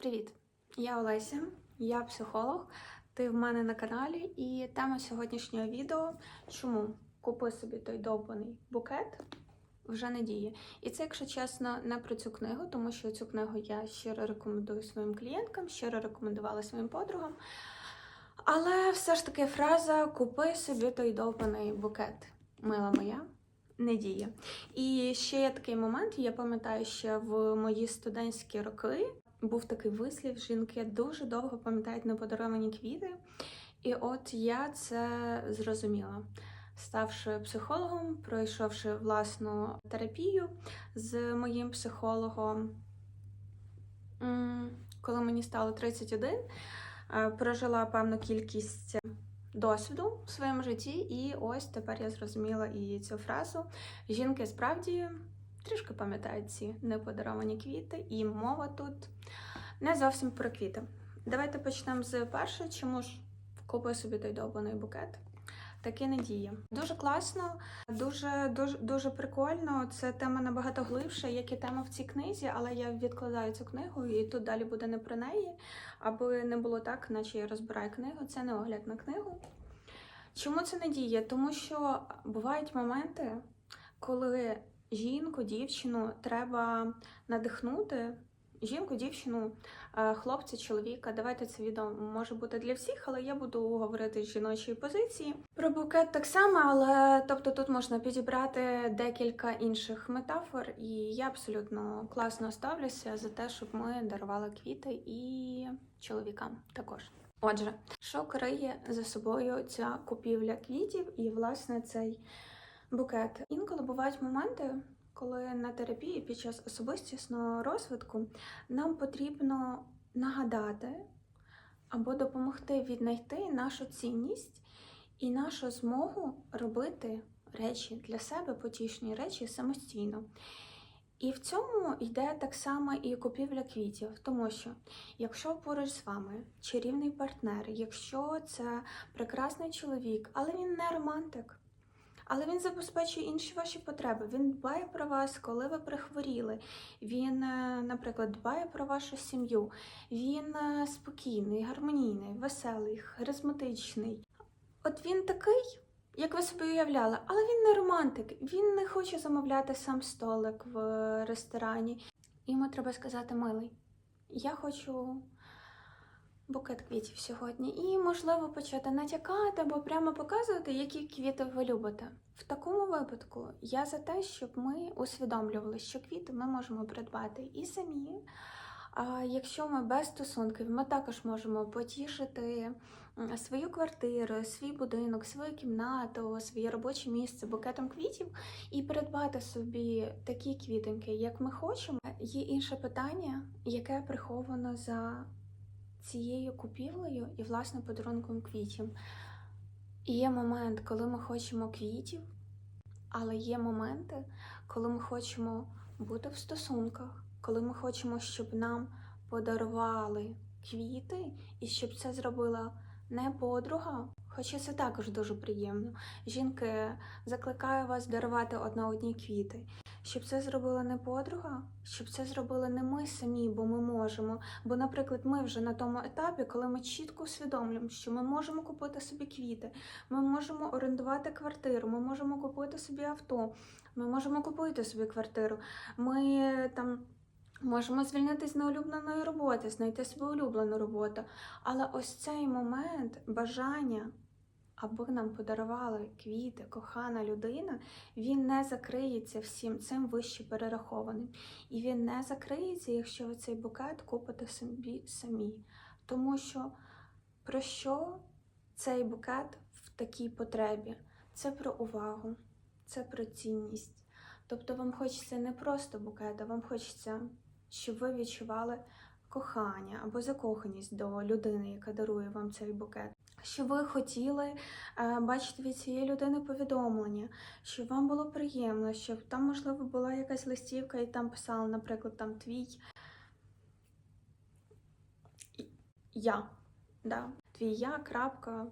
Привіт! Я Олеся, я психолог. Ти в мене на каналі, і тема сьогоднішнього відео чому купи собі той довбаний букет вже не діє. І це, якщо чесно, не про цю книгу, тому що цю книгу я щиро рекомендую своїм клієнткам, щиро рекомендувала своїм подругам. Але все ж таки фраза Купи собі той довбаний букет, мила моя. Не діє. І ще є такий момент, я пам'ятаю, ще в мої студентські роки був такий вислів, жінки дуже довго пам'ятають неподаровані квіти. І от я це зрозуміла. Ставши психологом, пройшовши власну терапію з моїм психологом, коли мені стало 31, е, прожила певну кількість досвіду в своєму житті, і ось тепер я зрозуміла і цю фразу. Жінки справді трішки пам'ятають ці неподаровані квіти, і мова тут не зовсім про квіти. Давайте почнемо з першого, чому ж купи собі той довбаний букет. Таке не діє. Дуже класно, дуже дуже дуже прикольно. Це тема набагато глибша, як і тема в цій книзі, але я відкладаю цю книгу, і тут далі буде не про неї, аби не було так, наче я розбираю книгу. Це не огляд на книгу. Чому це не? Тому що бувають моменти, коли жінку, дівчину треба надихнути. Жінку, дівчину, е, хлопця, чоловіка. Давайте це відео може бути для всіх, але я буду говорити з жіночої позиції. Про букет так само, але тобто тут можна підібрати декілька інших метафор, і я абсолютно класно ставлюся за те, щоб ми дарували квіти і чоловікам також. Отже, що криє за собою ця купівля квітів і власне цей букет? Інколи бувають моменти коли на терапії під час особистісного розвитку нам потрібно нагадати або допомогти віднайти нашу цінність і нашу змогу робити речі для себе, потішні речі самостійно. І в цьому йде так само і купівля квітів, тому що якщо поруч з вами чарівний партнер, якщо це прекрасний чоловік, але він не романтик, але він забезпечує інші ваші потреби. Він дбає про вас, коли ви прихворіли. Він, е, наприклад, дбає про вашу сім'ю. Він е, спокійний, гармонійний, веселий, харизматичний. От він такий, як ви собі уявляли, але він не романтик. Він не хоче замовляти сам столик в ресторані. Йому треба сказати, милий, я хочу букет квітів сьогодні, і, можливо, почати натякати або прямо показувати, які квіти ви любите. В такому випадку я за те, щоб ми усвідомлювали, що квіти ми можемо придбати і самі. А якщо ми без стосунків, ми також можемо потішити свою квартиру, свій будинок, свою кімнату, своє робоче місце букетом квітів і придбати собі такі квітинки, як ми хочемо. Є інше питання, яке приховано за цією купівлею і, власне, подарунком квітів. Є момент, коли ми хочемо квітів, але є моменти, коли ми хочемо бути в стосунках, коли ми хочемо, щоб нам подарували квіти, і щоб це зробила не подруга. Хоча це також дуже приємно. Жінки закликаю вас дарувати одна одні квіти. Щоб це зробила не подруга, щоб це зробили не ми самі, бо ми можемо. Бо, наприклад, ми вже на тому етапі, коли ми чітко усвідомлюємо, що ми можемо купити собі квіти, ми можемо орендувати квартиру, ми можемо купити собі авто, ми можемо купити собі квартиру. Ми там. Можемо звільнитись з неулюбленої роботи, знайти свою улюблену роботу. Але ось цей момент бажання аби нам подарували квіти, кохана людина, він не закриється всім цим вище перерахованим. І він не закриється, якщо ви цей букет купите собі самі. Тому що про що цей букет в такій потребі? Це про увагу, це про цінність. Тобто вам хочеться не просто букет, а вам хочеться, щоб ви відчували кохання або закоханість до людини, яка дарує вам цей букет що ви хотіли е, бачити від цієї людини повідомлення, щоб вам було приємно, щоб там, можливо, була якась листівка, і там писала, наприклад, там твій я. Да? Твій я, крапка.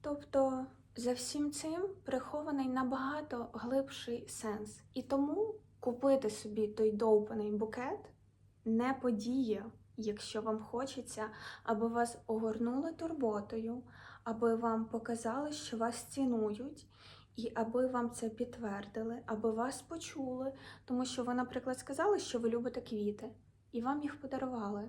Тобто за всім цим прихований набагато глибший сенс. І тому купити собі той довбаний букет не подія якщо вам хочеться, аби вас огорнули турботою, аби вам показали, що вас цінують, і аби вам це підтвердили, аби вас почули, тому що ви, наприклад, сказали, що ви любите квіти, і вам їх подарували.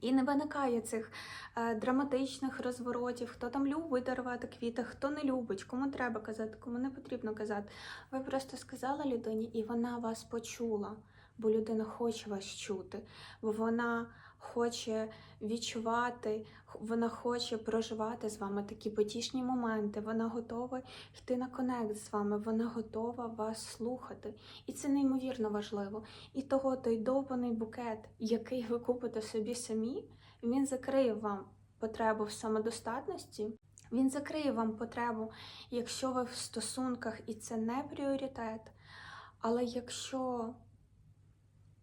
І не виникає цих е, драматичних розворотів, хто там любить дарувати квіти, хто не любить, кому треба казати, кому не потрібно казати. Ви просто сказали людині, і вона вас почула, бо людина хоче вас чути, бо вона хоче відчувати, вона хоче проживати з вами такі потішні моменти, вона готова йти на конект з вами, вона готова вас слухати. І це неймовірно важливо. І того той довбаний букет, який ви купите собі самі, він закриє вам потребу в самодостатності. Він закриє вам потребу, якщо ви в стосунках і це не пріоритет. Але якщо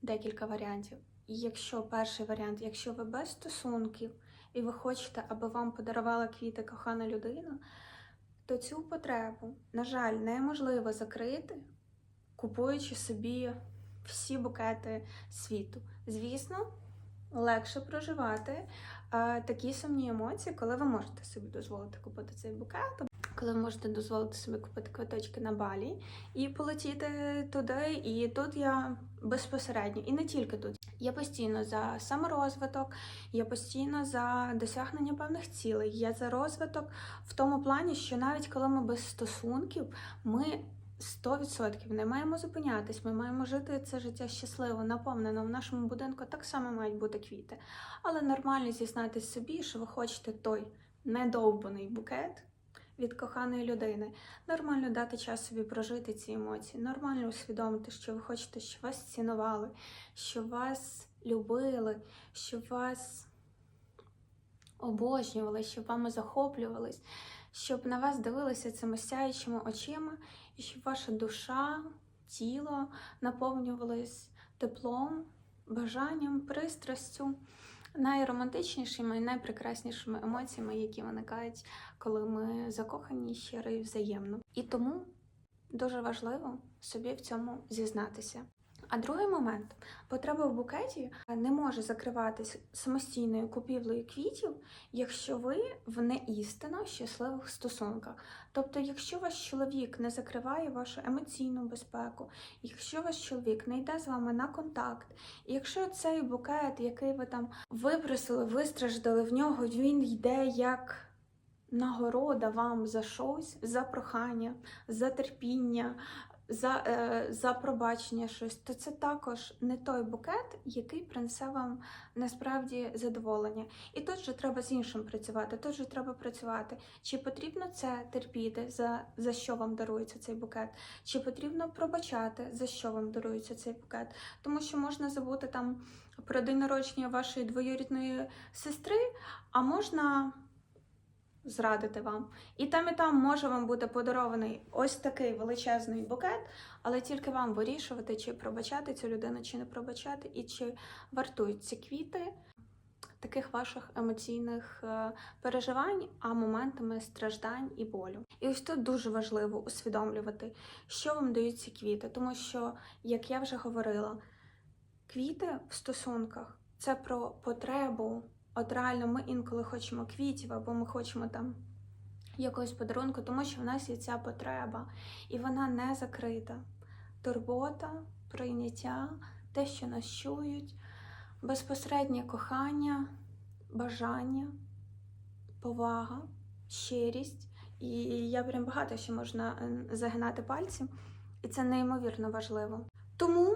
декілька варіантів. І якщо перший варіант, якщо ви без стосунків і ви хочете, аби вам подарувала квіти кохана людина, то цю потребу, на жаль, неможливо закрити, купуючи собі всі букети світу. Звісно, легше проживати такі сумні емоції, коли ви можете собі дозволити купити цей букет, коли ви можете дозволити собі купити квиточки на балі і полетіти туди. І тут я безпосередньо, і не тільки тут. Я постійно за саморозвиток, я постійно за досягнення певних цілей. Я за розвиток в тому плані, що навіть коли ми без стосунків, ми 100% не маємо зупинятись. Ми маємо жити це життя щасливо, наповнено. В нашому будинку так само мають бути квіти. Але нормально зізнатись собі, що ви хочете той недовбаний букет від коханої людини. Нормально дати час собі прожити ці емоції, нормально усвідомити, що ви хочете, щоб вас цінували, що вас любили, щоб вас обожнювали, щоб вами захоплювались, щоб на вас дивилися цими сяючими очима, і щоб ваша душа, тіло наповнювались теплом, бажанням, пристрастю, найромантичнішими і найпрекраснішими емоціями, які виникають, коли ми закохані щиро і взаємно. І тому дуже важливо собі в цьому зізнатися. А другий момент потреба в букеті не може закриватись самостійною купівлею квітів, якщо ви в неістинно щасливих стосунках. Тобто, якщо ваш чоловік не закриває вашу емоційну безпеку, якщо ваш чоловік не йде з вами на контакт, якщо цей букет, який ви там випросили, вистраждали в нього, він йде як нагорода вам за щось, за прохання, за терпіння, за, е, за пробачення щось, то це також не той букет, який принесе вам насправді задоволення. І тут же треба з іншим працювати. Тут же треба працювати. Чи потрібно це терпіти, за, за що вам дарується цей букет? Чи потрібно пробачати, за що вам дарується цей букет? Тому що можна забути там про день народження вашої двоюрідної сестри, а можна зрадити вам. І там, і там може вам бути подарований ось такий величезний букет, але тільки вам вирішувати, чи пробачати цю людину, чи не пробачати, і чи вартують ці квіти таких ваших емоційних е, переживань, а моментами страждань і болю. І ось тут дуже важливо усвідомлювати, що вам дають ці квіти, тому що, як я вже говорила, квіти в стосунках це про потребу. От реально ми інколи хочемо квітів, або ми хочемо там якогось подарунку, тому що в нас є ця потреба, і вона не закрита. Турбота, прийняття, те, що нас чують, безпосереднє кохання, бажання, повага, щирість. І я прям багато ще можна е, загинати пальці, і це неймовірно важливо. Тому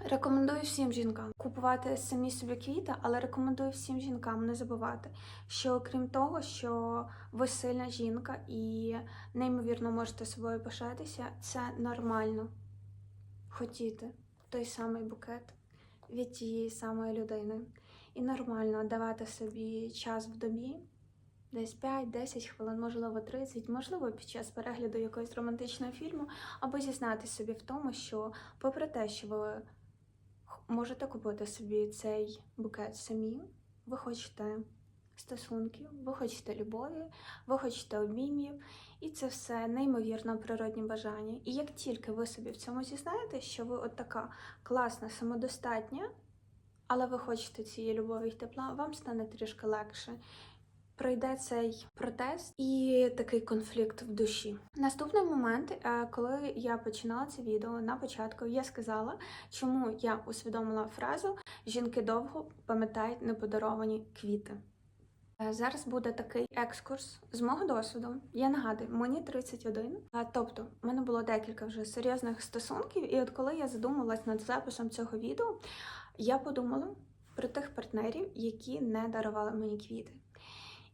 Рекомендую всім жінкам купувати самі собі квіти, але рекомендую всім жінкам не забувати, що крім того, що ви сильна жінка і неймовірно можете собою пишатися, це нормально хотіти той самий букет від тієї самої людини. І нормально давати собі час в добі, десь 5-10 хвилин, можливо, 30, можливо, під час перегляду якогось романтичного фільму, або зізнатися собі в тому, що, попри те, що ви можете купити собі цей букет самі. Ви хочете стосунків, ви хочете любові, ви хочете обіймів, і це все неймовірно природні бажання. І як тільки ви собі в цьому зізнаєте, що ви от така класна, самодостатня, але ви хочете цієї любові й тепла, вам стане трішки легше. Пройде цей протест і такий конфлікт в душі. Наступний момент, е, коли я починала це відео на початку, я сказала, чому я усвідомила фразу Жінки довго пам'ятають неподаровані квіти. Е, Зараз буде такий екскурс з мого досвіду. Я нагадую, мені 31, а тобто в мене було декілька вже серйозних стосунків. І от коли я задумалась над записом цього відео, я подумала про тих партнерів, які не дарували мені квіти.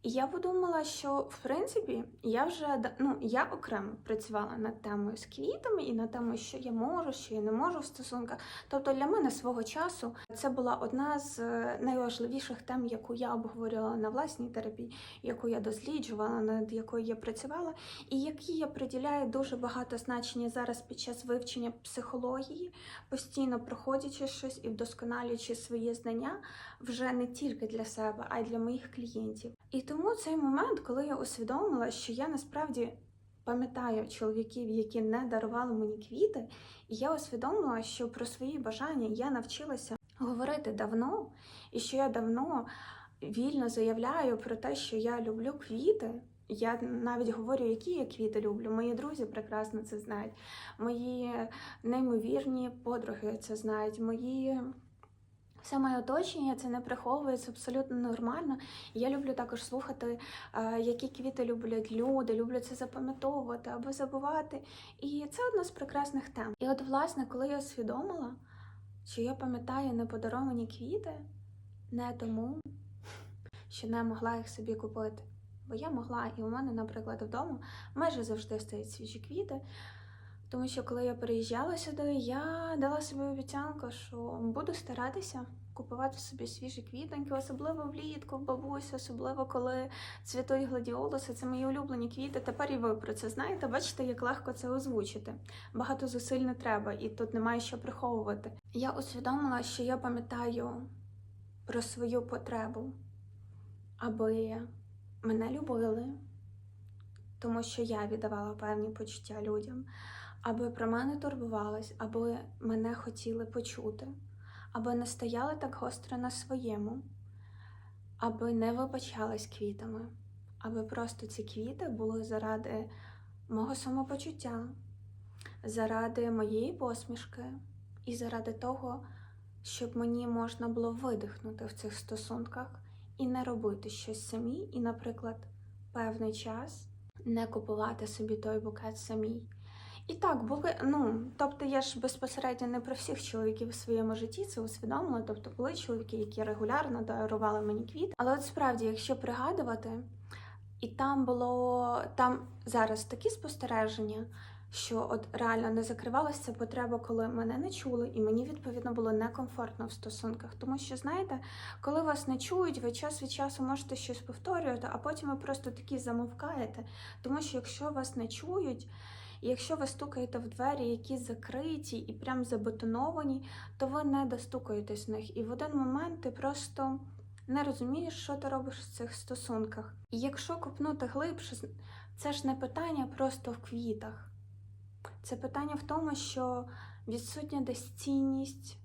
Я подумала, що в принципі я вже ну я окремо працювала над темою з квітами і над темою, що я можу, що я не можу в стосунках. Тобто для мене свого часу це була одна з е, найважливіших тем, яку я обговорювала на власній терапії, яку я досліджувала, над якою я працювала, і якій я приділяю дуже багато значення зараз під час вивчення психології, постійно проходячи щось і вдосконалюючи свої знання вже не тільки для себе, а й для моїх клієнтів. І тому цей момент, коли я усвідомила, що я насправді пам'ятаю чоловіків, які не дарували мені квіти, і я усвідомила, що про свої бажання я навчилася говорити давно, і що я давно вільно заявляю про те, що я люблю квіти. Я навіть говорю, які я квіти люблю. Мої друзі прекрасно це знають. Мої неймовірні подруги це знають. Мої все моє оточення це не приховує, це абсолютно нормально. Я люблю також слухати, е, які квіти люблять люди, люблю це запам'ятовувати або забувати. І це одна з прекрасних тем. І от, власне, коли я усвідомила, що я пам'ятаю неподаровані квіти, не тому, що не могла їх собі купити. Бо я могла, і у мене, наприклад, вдома майже завжди стоять свіжі квіти. Тому що коли я переїжджала сюди, я дала собі обіцянку, що буду старатися купувати собі свіжі квітоньки, особливо влітку, в бабусь, особливо коли цвітуть гладіолуси. Це мої улюблені квіти. Тепер і ви про це знаєте. Бачите, як легко це озвучити. Багато зусиль не треба, і тут немає що приховувати. Я усвідомила, що я пам'ятаю про свою потребу, аби мене любили, тому що я віддавала певні почуття людям аби про мене турбувались, аби мене хотіли почути, аби не стояли так гостро на своєму, аби не вибачались квітами, аби просто ці квіти були заради мого самопочуття, заради моєї посмішки і заради того, щоб мені можна було видихнути в цих стосунках і не робити щось самі, і, наприклад, певний час не купувати собі той букет самій. І так, були, ну, тобто я ж безпосередньо не про всіх чоловіків у своєму житті це усвідомила. Тобто були чоловіки, які регулярно дарували мені квіт. Але от справді, якщо пригадувати, і там було там зараз такі спостереження, що от реально не закривалася ця потреба, коли мене не чули, і мені відповідно було некомфортно в стосунках. Тому що, знаєте, коли вас не чують, ви час від часу можете щось повторювати, а потім ви просто такі замовкаєте. Тому що якщо вас не чують. І якщо ви стукаєте в двері, які закриті і прям забетоновані, то ви не достукаєтесь в них. І в один момент ти просто не розумієш, що ти робиш в цих стосунках. І якщо копнути глибше, це ж не питання просто в квітах. Це питання в тому, що відсутня десь цінність,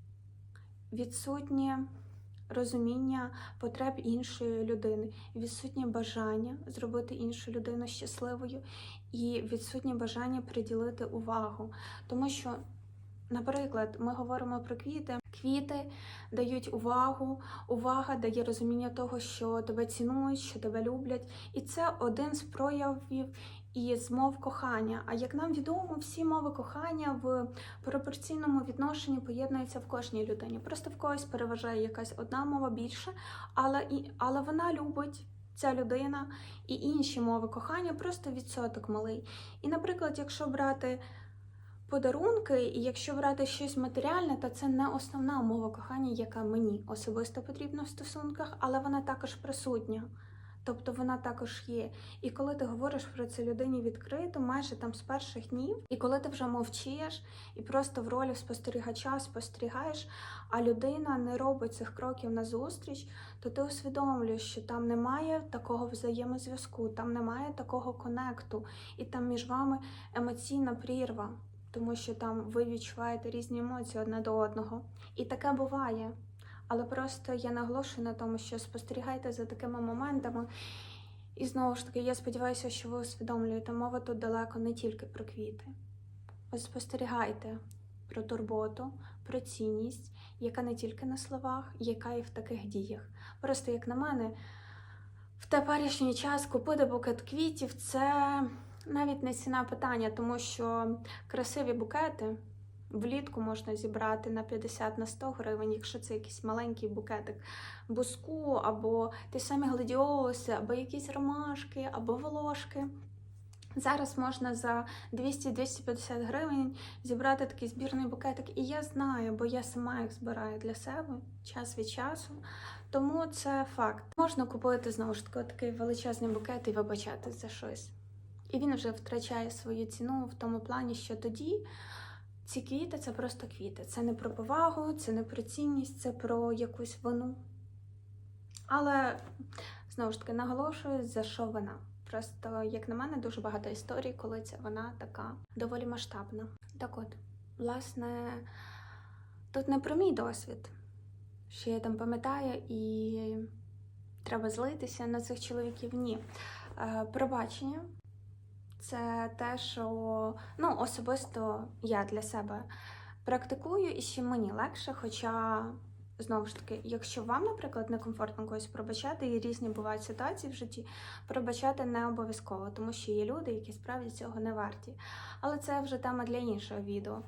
відсутнє розуміння потреб іншої людини, відсутнє бажання зробити іншу людину щасливою і відсутнє бажання приділити увагу. Тому що, наприклад, ми говоримо про квіти. Квіти дають увагу, увага дає розуміння того, що тебе цінують, що тебе люблять, і це один з проявів і з мов кохання. А як нам відомо, всі мови кохання в пропорційному відношенні поєднуються в кожній людині. Просто в когось переважає якась одна мова більше, але але вона любить. Ця людина і інші мови кохання просто відсоток малий. І, наприклад, якщо брати подарунки, і якщо брати щось матеріальне, то це не основна мова кохання, яка мені особисто потрібна в стосунках, але вона також присутня. Тобто вона також є. І коли ти говориш про це людині відкрито, майже там з перших днів, і коли ти вже мовчиш і просто в ролі спостерігача спостерігаєш, а людина не робить цих кроків назустріч, то ти усвідомлюєш, що там немає такого взаємозв'язку, там немає такого конекту, і там між вами емоційна прірва, тому що там ви відчуваєте різні емоції одне до одного. І таке буває. Але просто я наголошую на тому, що спостерігайте за такими моментами. І знову ж таки, я сподіваюся, що ви усвідомлюєте, мова тут далеко не тільки про квіти. Ось спостерігайте про турботу, про цінність, яка не тільки на словах, яка і в таких діях. Просто як на мене, в теперішній час купити букет квітів це навіть не ціна питання, тому що красиві букети влітку можна зібрати на 50 на 100 гривень, якщо це якийсь маленький букетик буску, або ті самі гладіолуси, або якісь ромашки, або волошки. Зараз можна за 200-250 гривень зібрати такий збірний букетик. І я знаю, бо я сама їх збираю для себе час від часу. Тому це факт. Можна купити знову ж таки такий величезний букет і вибачати за щось. І він вже втрачає свою ціну в тому плані, що тоді ці квіти це просто квіти. Це не про повагу, це не про цінність, це про якусь вину. Але знову ж таки наголошую, за що вина. Просто, як на мене, дуже багато історій, коли ця вона така доволі масштабна. Так от, власне, тут не про мій досвід, що я там пам'ятаю, і треба злитися на цих чоловіків. Ні. Е, Пробачення це те, що ну, особисто я для себе практикую, і ще мені легше, хоча. Знову ж таки, якщо вам, наприклад, некомфортно когось пробачати, і різні бувають ситуації в житті, пробачати не обов'язково, тому що є люди, які справді цього не варті. Але це вже тема для іншого відео.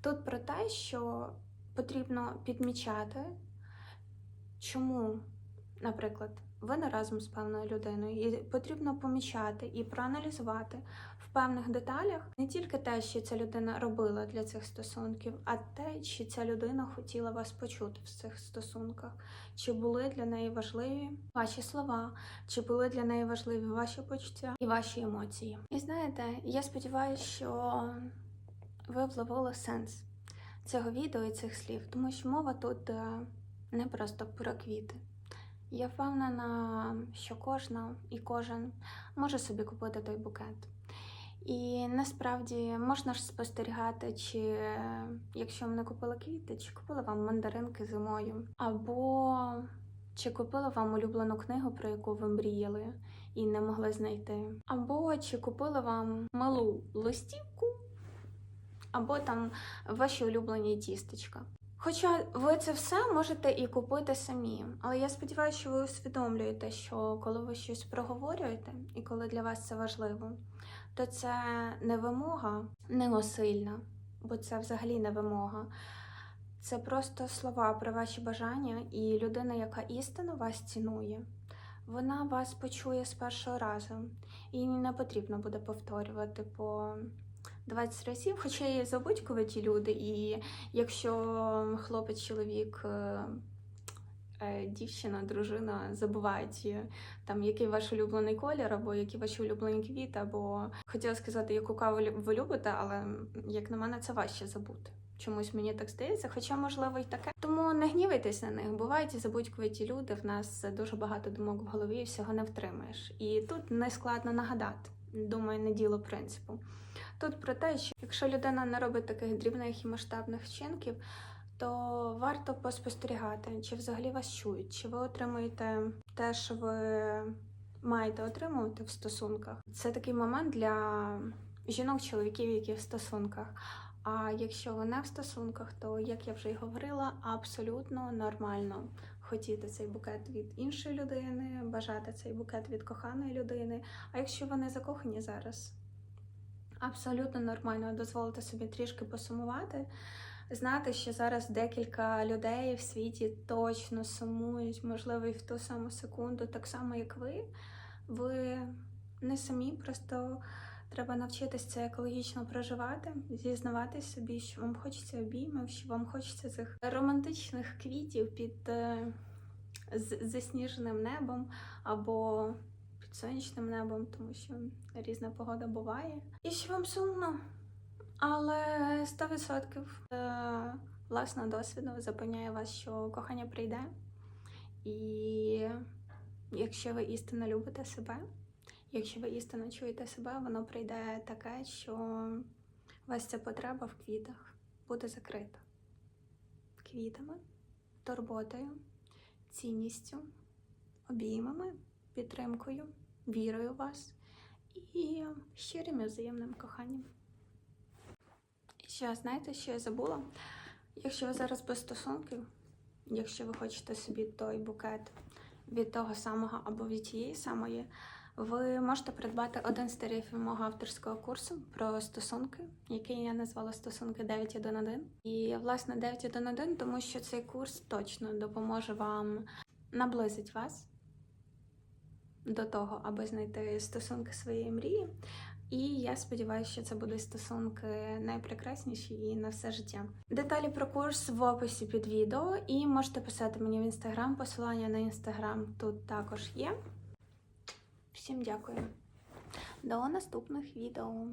Тут про те, що потрібно підмічати, чому, наприклад, ви не разом з певною людиною, і потрібно помічати і проаналізувати в певних деталях не тільки те, що ця людина робила для цих стосунків, а те, чи ця людина хотіла вас почути в цих стосунках, чи були для неї важливі ваші слова, чи були для неї важливі ваші почуття і ваші емоції. І знаєте, я сподіваюся, що ви вловили сенс цього відео і цих слів, тому що мова тут е, не просто про квіти. Я впевнена, що кожна і кожен може собі купити той букет. І насправді можна ж спостерігати, чи якщо вам не купили квіти, чи купили вам мандаринки зимою, або чи купили вам улюблену книгу, про яку ви мріяли і не могли знайти, або чи купили вам милу листівку, або там ваші улюблені тістечка. Хоча ви це все можете і купити самі, але я сподіваюся, що ви усвідомлюєте, що коли ви щось проговорюєте, і коли для вас це важливо, то це не вимога немосильна, бо це взагалі не вимога. Це просто слова про ваші бажання, і людина, яка істинно вас цінує, вона вас почує з першого разу, і не потрібно буде повторювати по 20 разів, хоча є забудькуваті люди, і якщо хлопець, чоловік, е, е, дівчина, дружина забувають е, там, який ваш улюблений колір, або які ваші улюблені квіти, або хотіла сказати, яку каву ви любите, але як на мене, це важче забути. Чомусь мені так здається, хоча можливо і таке. Тому не гнівайтесь на них. Бувають і забудькуваті люди. В нас дуже багато думок в голові, і всього не втримаєш. І тут не складно нагадати. Думаю, не діло принципу. Тут про те, що якщо людина не робить таких дрібних і масштабних вчинків, то варто поспостерігати, чи взагалі вас чують, чи ви отримуєте те, що ви маєте отримувати в стосунках. Це такий момент для жінок, чоловіків, які в стосунках. А якщо ви не в стосунках, то як я вже й говорила, абсолютно нормально хотіти цей букет від іншої людини, бажати цей букет від коханої людини. А якщо ви не закохані зараз, абсолютно нормально дозволити собі трішки посумувати. Знати, що зараз декілька людей в світі точно сумують, можливо, і в ту саму секунду, так само як ви. Ви не самі, просто треба навчитися це екологічно проживати, зізнаватись собі, що вам хочеться обіймів, що вам хочеться цих романтичних квітів під е, засніженим небом або під сонячним небом, тому що різна погода буває. І що вам сумно, але 100% е, власного досвіду запевняє вас, що кохання прийде. І якщо ви істинно любите себе, якщо ви істинно чуєте себе, воно прийде таке, що вас ця потреба в квітах буде закрита. Квітами, турботою, цінністю, обіймами, підтримкою, вірою в вас і щирим і взаємним коханням. І ще знаєте, що я забула? Якщо ви зараз без стосунків, якщо ви хочете собі той букет від того самого або від тієї самої, ви можете придбати один з тарифів мого авторського курсу про стосунки, який я назвала стосунки 9.1.1. І власне 9.1.1, тому що цей курс точно допоможе вам наблизить вас до того, аби знайти стосунки своєї мрії. І я сподіваюся, що це будуть стосунки найпрекрасніші і на все життя. Деталі про курс в описі під відео, і можете писати мені в інстаграм. Посилання на інстаграм тут також є. Всім дякую. До наступних відео.